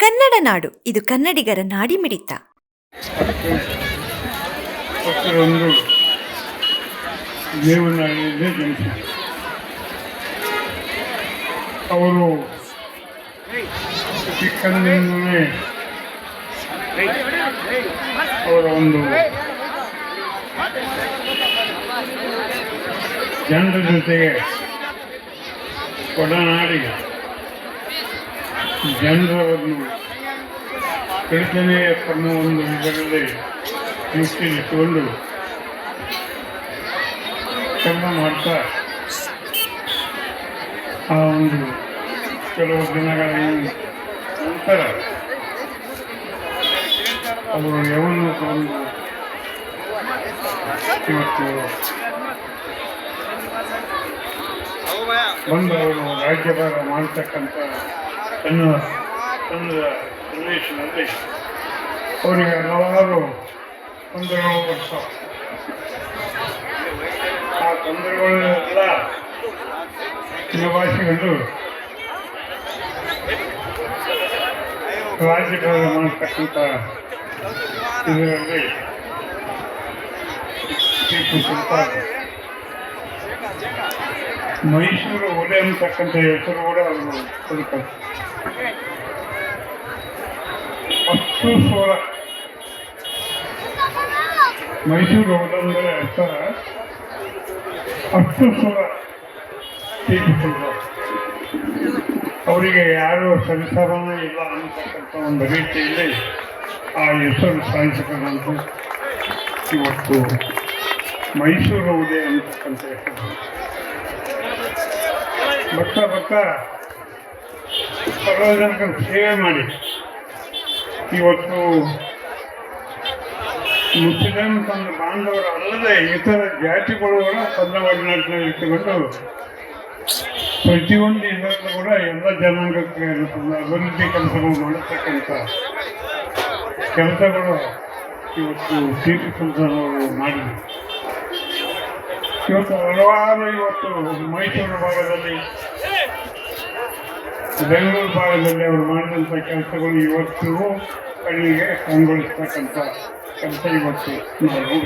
ಕನ್ನಡ ನಾಡು. ಇದು ಕನ್ನಡಿಗರ ನಾಡಿ ಮಿಡಿತ. ಅವರು ಚಿಕ್ಕಂದಿನಿಂದಲೇ ಅವರ ಒಂದು ಜನರ ಜೊತೆಗೆ ಒಡನಾಡಿ ಜನರನ್ನು ಕಳಿತನೆಯ ಅನ್ನೋ ಒಂದು ಇದರಲ್ಲಿ ಮುಚ್ಚಿರಿಸಿಕೊಂಡು ಕೆಲಸ ಮಾಡ್ತಾ ಆ ಒಂದು ಕೆಲವು ದಿನಗಳ ನಂತರ ಅವರು ಯಾವನ್ನು ತಗೊಂಡು ಇವತ್ತು ಬಂದು ಅವರು ರಾಜ್ಯಭಾರ ಮಾಡ್ತಕ್ಕಂಥ ತನ್ನ ತನ್ನ ಪ್ರದೇಶದಲ್ಲಿ ಅವರಿಗೆ ಹಲವಾರು ತೊಂದರೆಗಳು ಬರ್ತಾವೆ ಆ ತೊಂದರೆಗಳೆಲ್ಲ ನಿವಾಸಿಗಳು ರಾಜ್ಯಭಾರ ಮಾಡ್ತಕ್ಕಂಥ ಇದರಲ್ಲಿ ಮೈಸೂರು ಒಲೆ ಅಂತಕ್ಕಂಥ ಹೆಸರು ಕೂಡ ಅವರು ಕೊಡ್ತಾರೆ ಹತ್ತು ಸೋಳ ಮೈಸೂರು ಹೋದಂದ್ರೆ ಹೆಸರ ಹತ್ತು ಸೋಳ ಟಿಪ್ಪು ಸುಲ್ತಾನ್ ಅವರಿಗೆ ಯಾರು ಸಂಸಾರನೇ ಇಲ್ಲ ಅಂತಕ್ಕಂಥ ಒಂದು ರೀತಿಯಲ್ಲಿ ಆ ಹೆಸರು ಸಾಧಿಸಿಕೊಂಡು ಇವತ್ತು ಮೈಸೂರು ಉದಯ ಅಂತಕ್ಕಂಥ ಹೆಸರು. ಬರ್ತಾ ಬರ್ತಾ ಸರ್ವಜನಕ ಸೇವೆ ಮಾಡಿ. ಇವತ್ತು ಮುಸ್ಲಿಂ ತನ್ನ ಬಾಂಧವರು ಅಲ್ಲದೆ ಇತರ ಜಾತಿಗಳು ಕೂಡ ತನ್ನ ಒಡನಾಟಿನಲ್ಲಿ ಇಟ್ಟುಕೊಂಡು ಪ್ರತಿಯೊಂದು ಇದರಲ್ಲೂ ಕೂಡ ಎಲ್ಲ ಜನಾಂಗಕ್ಕೆ ಅಭಿವೃದ್ಧಿ ಕೆಲಸಗಳು ಮಾಡತಕ್ಕಂಥ ಕೆಲಸಗಳು ಇವತ್ತು ಟಿಪ್ಪು ಸುಲ್ತಾನ್ ಅವರು ಮಾಡಿದರು ಇವತ್ತು ಹಲವಾರು ಇವತ್ತು ಮೈಸೂರು ಭಾಗದಲ್ಲಿ ಬೆಂಗಳೂರು ಭಾಗದಲ್ಲಿ ಅವರು ಮಾಡಿದಂಥ ಕೆಲಸಗಳು ಇವತ್ತು ಕಣ್ಣಿಗೆ ಕಂಗೊಳಿಸ್ತಕ್ಕಂಥ ಕೆಲಸ ಇವತ್ತು ನಾವು.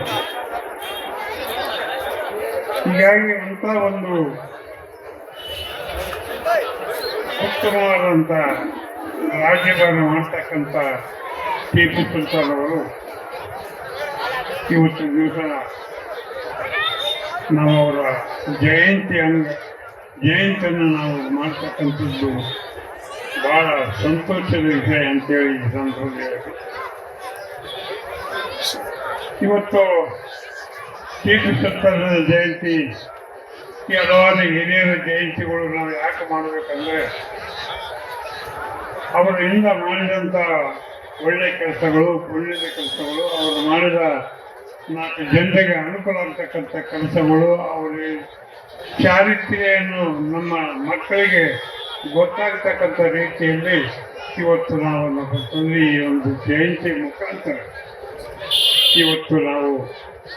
ಹೀಗಾಗಿ ಅಂತ ಒಂದು ಉತ್ತಮವಾದಂಥ ರಾಜ್ಯಭಾರ ಮಾಡ್ತಕ್ಕಂಥ ಟಿಪ್ಪು ಸುಲ್ತಾನ್ ಅವರು ಇವತ್ತು ದಿವಸ ನಾವು ಅವರ ಜಯಂತಿ ಅಂಗ, ಜಯಂತಿಯನ್ನು ನಾವು ಮಾಡ್ತಕ್ಕಂಥದ್ದು ಭಾಳ ಸಂತೋಷದ ವಿಷಯ ಅಂತೇಳಿ ಈ ಸಂದರ್ಭದಲ್ಲಿ ಇವತ್ತು ಸರ್ಕಾರದ ಜಯಂತಿ, ಈ ಹಲವಾರು ಹಿರಿಯರ ಜಯಂತಿಗಳು ನಾವು ಯಾಕೆ ಮಾಡಬೇಕಂದ್ರೆ, ಅವರಿಂದ ಮಾಡಿದಂಥ ಒಳ್ಳೆ ಕೆಲಸಗಳು, ಪುಣ್ಯದ ಕೆಲಸಗಳು, ಅವರು ಮಾಡಿದ ಜನರಿಗೆ ಅನುಕೂಲ ಆಗ್ತಕ್ಕಂಥ ಕೆಲಸಗಳು, ಅವರಿಗೆ ಚಾರಿತ್ರ್ಯನು ನಮ್ಮ ಮಕ್ಕಳಿಗೆ ಗೊತ್ತಾಗ್ತಕ್ಕಂಥ ರೀತಿಯಲ್ಲಿ ಇವತ್ತು ನಾವು ನಮ್ಮ ಈ ಒಂದು ಜಯಂತಿ ಮುಖಾಂತರ ಇವತ್ತು ನಾವು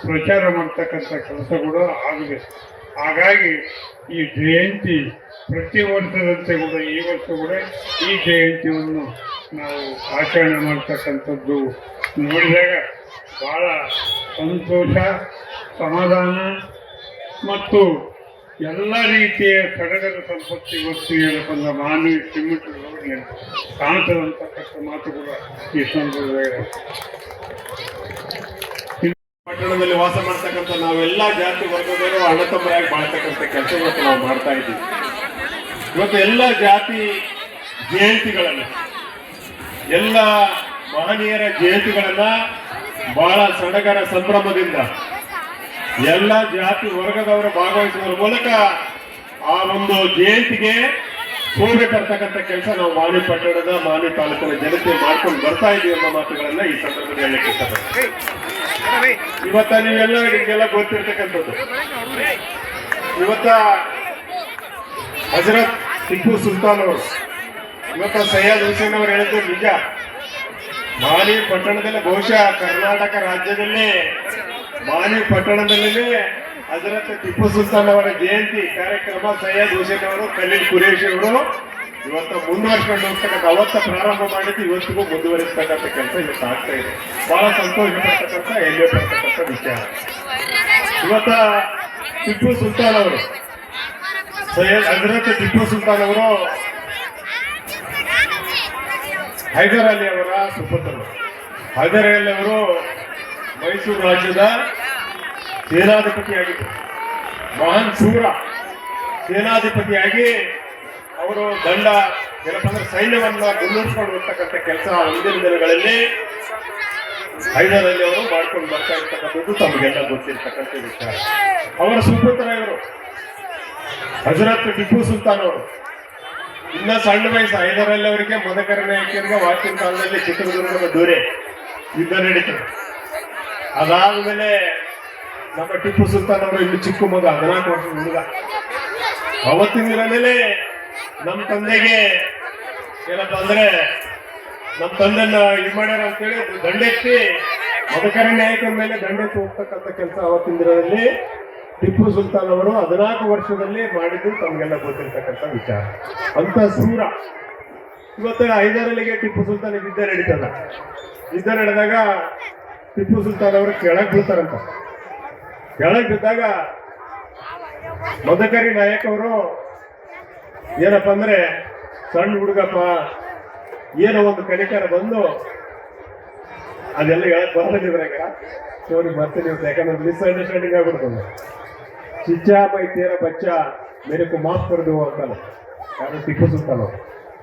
ಪ್ರಚಾರ ಮಾಡ್ತಕ್ಕಂಥ ಕೆಲಸಗಳು ಆಗಿದೆ. ಹಾಗಾಗಿ ಈ ಜಯಂತಿ ಪ್ರತಿ ವರ್ಷದಂತೆ ಕೂಡ ಈ ವರ್ಷ ಕೂಡ ಈ ಜಯಂತಿಯನ್ನು ನಾವು ಆಚರಣೆ ಮಾಡ್ತಕ್ಕಂಥದ್ದು ನೋಡಿದಾಗ ಬಹಳ ಸಂತೋಷ, ಸಮಾಧಾನ ಮತ್ತು ಎಲ್ಲ ರೀತಿಯ ಕಡಗದ ಸಂಪತ್ತಿ ವಸ್ತು ಹೇಳಕೊಂಡ ಮಾನವೀಯ ಚಿಮ್ಮಟಗಳಿಗೆ ಕಾಣಿಸದಂತಕ್ಕಂಥ ಮಾತು ಕೂಡ ಈ ಸಂದರ್ಭದಲ್ಲಿ. ಪಟ್ಟಣದಲ್ಲಿ ವಾಸ ಮಾಡ್ತಕ್ಕಂಥ ನಾವೆಲ್ಲ ಜಾತಿ ವರ್ಗದವರು ಅಣ್ಣ ಮಾಡ್ತಕ್ಕಂಥ ಕೆಲಸಗಳನ್ನು ನಾವು ಮಾಡ್ತಾ ಇದ್ದೀವಿ. ಇವತ್ತು ಎಲ್ಲ ಜಾತಿ ಜಯಂತಿಗಳನ್ನು, ಎಲ್ಲ ಮಹನೀಯರ ಜಯಂತಿಗಳನ್ನ ಬಹಳ ಸಡಗರ ಸಂಭ್ರಮದಿಂದ ಎಲ್ಲ ಜಾತಿ ವರ್ಗದವರು ಭಾಗವಹಿಸುವ ಮೂಲಕ ಆ ಒಂದು ಜಯಂತಿಗೆ ಶೋಭೆ ತರ್ತಕ್ಕಂಥ ಕೆಲಸ ನಾವು ಮಾನಿ ಪಟ್ಟಣದ ಮಾನಿ ತಾಲೂಕಿನ ಜನತೆ ಮಾಡ್ಕೊಂಡು ಬರ್ತಾ ಇದೀವಿ ಎಂಬ ಮಾತುಗಳನ್ನ ಈ ಸಂದರ್ಭದಲ್ಲಿ ಹೇಳಕ್ಕೆ ಇಷ್ಟಪಡ್ತೀನಿ. ಇವತ್ತ ನೀವೆಲ್ಲ ನಿಮ್ಗೆಲ್ಲ ಗೊತ್ತಿರ್ತಕ್ಕಂಥದ್ದು. ಇವತ್ತ ಹಜರತ್ ಟಿಪ್ಪು ಸುಲ್ತಾನ್ ಅವರು, ಇವತ್ತ ಸಯ್ಯದ್ ಹುಸೇನ್ ಅವರು ಹೇಳಿದ್ದು ನಿಜ. ಮಾಲಿ ಪಟ್ಟಣದಲ್ಲಿ ಬಹುಶಃ ಕರ್ನಾಟಕ ರಾಜ್ಯದಲ್ಲೇ ಮಾಲಿ ಪಟ್ಟಣದಲ್ಲಿ ಹಜರತ್ ಟಿಪ್ಪು ಸುಲ್ತಾನ್ ಅವರ ಜಯಂತಿ ಕಾರ್ಯಕ್ರಮ ಸಯ್ಯದ್ ಹುಸೇನ್ ಅವರು ಖಲೀಲ್ ಕುರೇಶ್ ಅವರು ಇವತ್ತು ಮುಂದುವರಿಸ್ಕೊಂಡು ಹೋಗ್ತಕ್ಕಂಥ ಅವತ್ತ ಪ್ರಾರಂಭ ಮಾಡಿದ್ದು ಇವತ್ತಿಗೂ ಮುಂದುವರಿಸ್ತಕ್ಕಂಥ ಕೆಲಸ ಇವತ್ತು ಆಗ್ತಾ ಇದೆ ಬಹಳ ಸಂತೋಷ ಪಡ್ತಕ್ಕಂಥ ಹೆಮ್ಮೆ ಪಡ್ತಕ್ಕಂಥ ವಿಚಾರ ಇವತ್ತ ಟಿಪ್ಪು ಸುಲ್ತಾನ್ ಅವರು ಸೈಯದ್ ಹಜರತ್ ಟಿಪ್ಪು ಸುಲ್ತಾನ್ ಅವರು ಹೈದರ್ ಅಲಿ ಅವರ ಸುಪುತ್ರರು. ಹೈದರ್ ಅಲಿ ಅವರು ಮೈಸೂರು ರಾಜ್ಯದ ಸೇನಾಧಿಪತಿಯಾಗಿದ್ದರು. ಮಹಾನ್ ಶೂರ ಸೇನಾಧಿಪತಿಯಾಗಿ ಅವರು ದಂಡ ಏನಪ್ಪ ಅಂದ್ರೆ ಸೈನ್ಯವನ್ನ ಕೆಲಸ ಮುಂದಿನ ದಿನಗಳಲ್ಲಿ ಹೈದರ್ ಅಲಿ ಅವರು ಮಾಡ್ಕೊಂಡು ಬರ್ತಾ ಇರ್ತಕ್ಕಂಥದ್ದು ತಮಗೆಲ್ಲ ಗೊತ್ತಿರ್ತಕ್ಕಂಥ ವಿಚಾರ. ಅವರ ಸುಪುತ್ರ ಇವರು. ಹಜರತ್ ಟಿಪ್ಪು ಸುಲ್ತಾನ್ ಅವರು. ಇನ್ನ ಸಣ್ಣ ವಯಸ್ಸು, ಐದರಲ್ಲಿ ಅವರಿಗೆ ಮದಕರ ನಾಯಕರಿಗೆ ವಾಚಿನ ಕಾಲದಲ್ಲಿ ಚಿತ್ರದುರ್ಗದ ದೂರೆ ಯುದ್ಧ ನಡೀತದೆ ಅದಾದ್ಮೇಲೆ ನಮ್ಮ ಟಿಪ್ಪು ಸುಲ್ತಾನ್ ಅವರು ಇಲ್ಲಿ ಚಿಕ್ಕ ಮಗ, ಹದಿನಾಲ್ಕು ವರ್ಷ ಹುಡುಗ. ಅವತ್ತಿನ ದಿನದಲ್ಲಿ ನಮ್ಮ ತಂದೆಗೆ ಏನಪ್ಪ ಅಂದ್ರೆ ನಮ್ಮ ತಂದೆನ ಇದು ಮಾಡ್ಯಾರ ಅಂತೇಳಿ ದಂಡೆತ್ತಿ ಮದಕರ ನಾಯಕನ ಮೇಲೆ ದಂಡೆತ್ತಿ ಹೋಗ್ತಕ್ಕಂಥ ಕೆಲಸ ಅವತ್ತಿನ ದಿನದಲ್ಲಿ ಟಿಪ್ಪು ಸುಲ್ತಾನ್ ಅವರು ಹದಿನಾಲ್ಕು ವರ್ಷದಲ್ಲಿ ಮಾಡಿದ್ದು ತಮಗೆಲ್ಲ ಗೊತ್ತಿರ್ತಕ್ಕಂಥ ವಿಚಾರ. ಅಂತ ಸೂರ. ಇವತ್ತು ಐದರಲ್ಲಿಗೆ ಟಿಪ್ಪು ಸುಲ್ತಾನ್ ಯುದ್ಧ ನಡೀತಲ್ಲ. ಯುದ್ಧ ನಡೆದಾಗ ಟಿಪ್ಪು ಸುಲ್ತಾನ್ ಅವರು ಕೆಳಗೆ ಬೀಳ್ತಾರಂತ. ಕೆಳಗೆ ಬಿದ್ದಾಗ ಮದಕರಿ ನಾಯಕ್ ಅವರು, ಏನಪ್ಪ ಅಂದ್ರೆ, ಸಣ್ಣ ಹುಡುಗಪ್ಪ, ಏನೋ ಒಂದು ಕಲಿಕಾರ ಬಂದು ಅದೆಲ್ಲ ಹೇಳಕ್ ಬರ್ತಿದ್ರಾಗ ಸೋರಿ, ಬರ್ತೀನಿ ಅಂತ ಯಾಕಂದ್ರೆ ಮಿಸ್ಅಂಡರ್ಸ್ಟ್ಯಾಂಡಿಂಗ್ ಆಗ್ಬಿಡ್ತದೆ. ಚಿಚ್ಚಾ ತೇರ ಬಚ್ಚ ಮೇರೆಕು ಮಾಫ್ ಕರ್ ದೋ ಅಂತಾನೆ ಯಾರು ಟಿಪ್ಪು ಸುಲ್ತಾನ್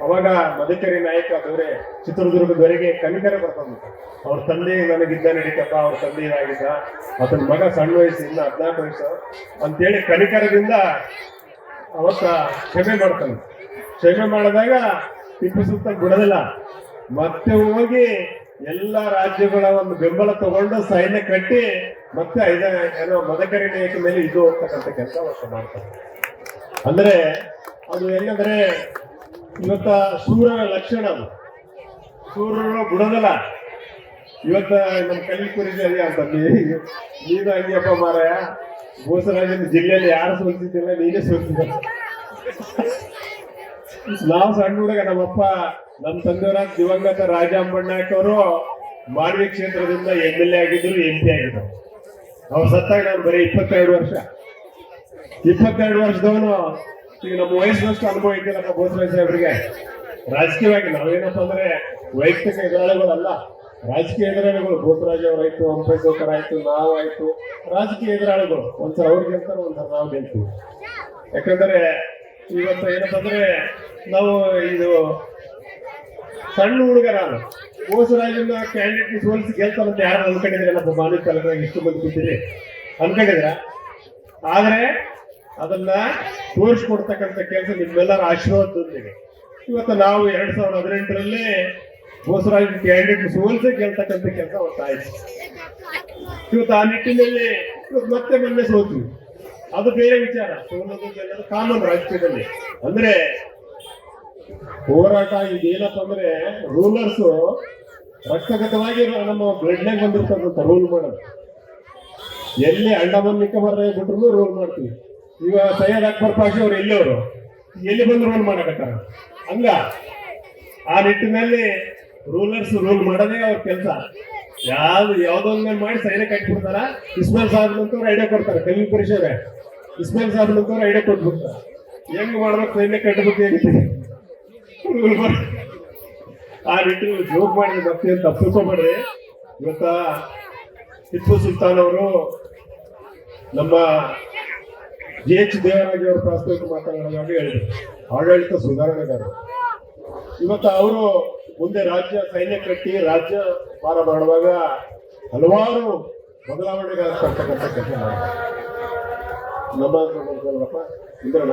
ಅವಾಗ ಮದಕರಿ ನಾಯಕ ದೊರೆ ಚಿತ್ರದುರ್ಗದವರೆಗೆ ಕನಿಕರ ಬರ್ತಾನೆ. ಅವ್ರ ತಂದೆ ನನಗಿದ್ದ ನಡೀತಪ್ಪ, ಅವ್ರ ತಂದೆ ಇದಾಗಿದ್ದ. ಅದನ್ನ ಮಗ ಸಣ್ಣ ವಯಸ್ಸಿಂದ ಹದಿನಾಲ್ಕು ವಯಸ್ಸು. ಅಂತೇಳಿ ಕನಿಕರದಿಂದ ಅವತ್ತ ಕ್ಷಮೆ ಮಾಡ್ತಾನೆ. ಕ್ಷಮೆ ಮಾಡಿದಾಗ ಟಿಪ್ಪು ಸುಲ್ತಾನ್ ಬಿಡೋದಿಲ್ಲ. ಮತ್ತೆ ಹೋಗಿ ಎಲ್ಲ ರಾಜ್ಯಗಳ ಒಂದು ಬೆಂಬಲ ತಗೊಂಡು ಸೈನ್ಯ ಕಟ್ಟಿ ಮತ್ತೆ ಏನೋ ನಾಯಕ ಮೇಲೆ ಇದು ಹೋಗ್ತಕ್ಕಂಥ ಕೆಲಸ ಅವತ್ತು ಮಾಡ್ತಾರೆ. ಅಂದ್ರೆ ಅದು ಹೆಂಗಂದ್ರೆ ಇವತ್ತ ಸೂರ್ಯನ ಲಕ್ಷಣ ಅದು. ಸೂರ್ಯನ ಬುಡದಲ್ಲ ಇವತ್ತ ನಮ್ಮ ಕಲ್ಲಿ ಅದೇ ಅಂತ. ನೀನು ಹಂಗೆಪ್ಪ ಮಾರಾಯ. ಬೋಸರಾಜನ ಜಿಲ್ಲೆಯಲ್ಲಿ ಯಾರು ಸೋಲ್ತಿದ್ದಿಲ್ಲ ನೀನೇ ಸೋಲ್ತಿದ್ದ ನಾವು ಸಣ್ಣ ಹುಡುಗ ನಮ್ಮಪ್ಪ ನಮ್ಮ ತಂದೆಯವರ ದಿವಂಗತ ರಾಜ ಅಂಬಣ್ಣಾಕ್ ಅವರು ಮಾನ್ವಿ ಕ್ಷೇತ್ರದಿಂದ ಎಂ ಎಲ್ ಎ ಆಗಿದ್ರು ಎಂ ಪಿ ಆಗಿದ್ರು. ಅವ್ರು ಸತ್ತಾಗ ನಾನು ಬರೀ ಇಪ್ಪತ್ತೆರಡು ವರ್ಷ. ಇಪ್ಪತ್ತೆರಡು ವರ್ಷದವನು, ಈಗ ನಮ್ಮ ವಯಸ್ಸಿನಷ್ಟು ಅನುಭವ ಇದ್ದಿಲ್ಲಪ್ಪ ಬೋಸರಾಜ್ ಸಾಹೇಬ್ರಿಗೆ. ರಾಜಕೀಯವಾಗಿ ನಾವೇನಪ್ಪ ಅಂದ್ರೆ ವೈಯಕ್ತಿಕ ಎದುರಾಳಿಗಳಲ್ಲ. ರಾಜಕೀಯ ಎದುರಾಳಿಗಳು ಬೋಸರಾಜ್ ಅವರಾಯ್ತು ಅಂಬೇಡ್ಕರ್ ಆಯ್ತು, ನಾವು ಆಯ್ತು. ರಾಜಕೀಯ ಎದುರಾಳಿಗಳು, ಒಂದ್ಸಲ ಅವ್ರು ಗೆಲ್ತಾರೆ, ಒಂದ್ಸಲ ನಾವು ಗೆಲ್ತೀವಿ. ಯಾಕಂದ್ರೆ ಇವತ್ತು ಏನಪ್ಪ ಅಂದ್ರೆ ನಾವು ಇದು ಸಣ್ಣ ಹುಡುಗ ನಾನು. ಬೋಸರಾಜನ ಕ್ಯಾಂಡಿಡೇಟ್ ಸೋಲಿಸಿ ಗೆಲ್ತಾರಂತ ಯಾರು ಅನ್ಕೊಂಡಿದ್ರೆ ನಮ್ಮ ಮಾನ್ಯ ಕಲರಾಗ ಇಷ್ಟು ಮಂದಿ ಕೂತಿದ್ರಿ ಅನ್ಕೊಂಡಿದ್ರ ಆದ್ರೆ ಅದನ್ನ ತೋರಿಸ್ಕೊಡ್ತಕ್ಕಂಥ ಕೆಲಸ ನಿಮ್ಮೆಲ್ಲರ ಆಶೀರ್ವಾದದೊಂದಿಗೆ. ಇವತ್ತು ನಾವು ಎರಡ್ ಸಾವಿರದ ಹದಿನೆಂಟರಲ್ಲಿ ಬೋಸರಾಜ್ ಕ್ಯಾಂಡಿಡೇಟ್ ಸೋಲಿಸಿ ಗೆಲ್ತಕ್ಕಂಥ ಕೆಲಸ ಒತ್ತಾಯಿತು ಇವತ್ತು ಆ ನಿಟ್ಟಿನಲ್ಲಿ ಇವತ್ತು ಮತ್ತೆ ಮೊನ್ನೆ ಸೋತು ಅದು ಬೇರೆ ವಿಚಾರ. ಸೋಲೋದು ಗೆಲ್ಲೋದು ಕಾನೂನು ರಾಜಕೀಯದಲ್ಲಿ. ಅಂದ್ರೆ ಹೋರಾಟ ಇದೇನಪ್ಪ ಅಂದ್ರೆ ರೂಲರ್ಸ್ ರಕ್ತಗತವಾಗಿ ನಮ್ಮ ಬ್ಲಡ್ನಾಗ ಬಂದಿರ್ತಕ್ಕಂಥ ರೂಲ್ ಮಾಡೋದು. ಎಲ್ಲಿ ಅಂಡಮಾನ್ ಬರ್ರೆ ಬಿಟ್ರು ರೋಲ್ ಮಾಡ್ತೀವಿ. ಈಗ ಸೈಯದ್ ಅಕ್ಬರ್ ಪಾಷಿ ಅವ್ರು ಎಲ್ಲವರು ಎಲ್ಲಿ ಬಂದು ರೋಲ್ ಮಾಡಕತ್ತಾರ? ಹಂಗ. ಆ ನಿಟ್ಟಿನಲ್ಲಿ ರೂಲರ್ಸ್ ರೋಲ್ ಮಾಡೋದೇ ಅವ್ರ ಕೆಲಸ. ಯಾವ್ದು ಯಾವ್ದೊಂದ್ ಮಾಡಿ ಸೈನ್ಯ ಕಟ್ಬಿಡ್ತಾರ. ಇಸ್ಮಾಲ್ ಸಾಹೇಬ್ ಅಂತವ್ರು ಐಡಿಯಾ ಕೊಡ್ತಾರೆ ಕಲ್ವಿ ಪರಿಷದೆ. ಇಸ್ಮಾಲ್ ಸಾಹೇಬ್ ಅಂತವ್ರು ಐಡಿಯಾ ಕೊಟ್ಬಿಡ್ತಾರ. ಹೆಂಗ್ ಮಾಡ್ಬೇಕು ಸೈನ್ಯ ಕಟ್ಟಬೇಕು ಆ ನಿಟ್ಟಿನಲ್ಲಿ ಜೋಕ್ ಮಾಡಿದ ಭಕ್ತಿಯನ್ನು ತಪ್ಪಿಸ್ಕೊಬೇಡ್ರಿ ಇವತ್ತ ಟಿಪ್ಪು ಸುಲ್ತಾನ್ ಅವರು ನಮ್ಮ ಜಿ ಎಚ್ ದೇವರಾಜ್ ಅವರ ಪ್ರಾಸ್ತಾವಿಕ ಮಾತನಾಡುವಾಗ ಹೇಳಿದ್ರು. ಆಡಳಿತ ಸುಧಾರಣೆಗಾರರು ಇವತ್ತು ಅವರು ಮುಂದೆ ರಾಜ್ಯ ಸೈನ್ಯ ಕಟ್ಟಿ ರಾಜ್ಯ ಪಾರ ಮಾಡುವಾಗ ಹಲವಾರು ಬದಲಾವಣೆಗಳಾಗ್ತಕ್ಕಂಥ ಕೆಲಸ ನಮ್ಮ ಇಂದ್ರಣ್ಣ.